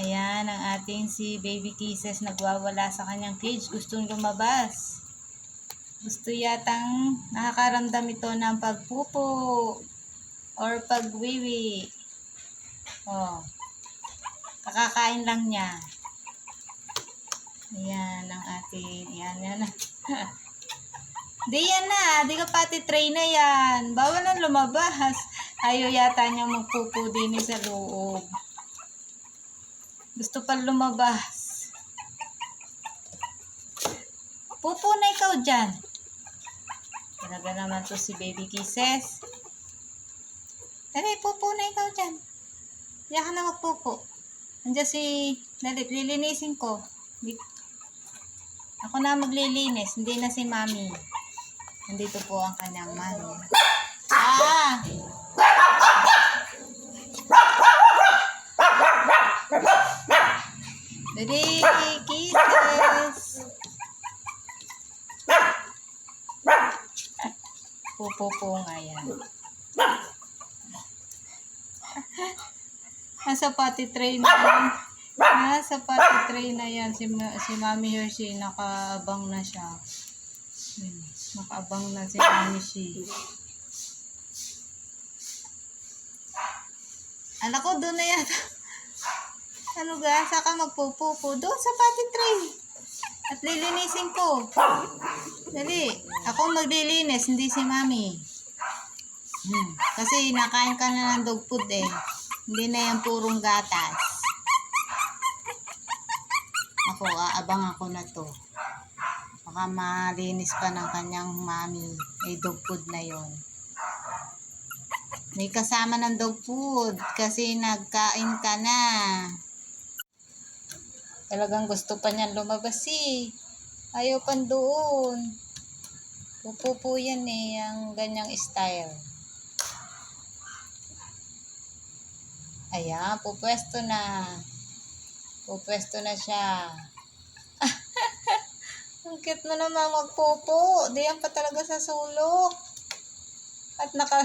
Ayan, ang ating si Baby Kisses nagwawala sa kanyang cage. Gustong lumabas. Gusto yatang nakakaramdam ito ng pagpupo or pagwiwi. Oh. Kakakain lang niya. Ayan ang ating, yan, yan. Di yan na, di ka pati tray na yan. Bawal na lumabas. Ayaw yata niya magpupo din sa loob. Gusto pa lumabas. Pupo na ikaw dyan. Talaga naman to si Baby Kisses. Dali, pupo na ikaw dyan. Hindi ka na magpupo. Andiyan si... Dali, lilinisin ko. Ako na maglilinis, hindi na si Mami. Nandito po ang kanyang mami. Ah! Dali, kisses! Pupo nga yan. Nasa potty tray na yan. Nasa potty tray na yan. Si, si Mami Hershey, nakaabang na siya. Hmm, nakaabang na si Mami Hershey. Anak ko, doon na yata. Ano ga? Saka magpupupo. Doon sa potty tray. At lilinisin ko. Dali. Ako maglilinis, hindi si Mami. Hmm. Kasi nakain ka na ng dog food eh. Hindi na yan purong gatas. Ako, aabang ako na to. Baka malinis pa ng kanyang mami. May dog food na yon. May kasama ng dog food kasi nagkain ka na. Talagang gusto pa niyan lumabas eh. Ayaw pa doon. Pupupo yan eh, ang ganyang style. Ayan, pupwesto na. Pupwesto na siya. ang cute mo naman magpupo. Diyan pa talaga sa sulok. At naka,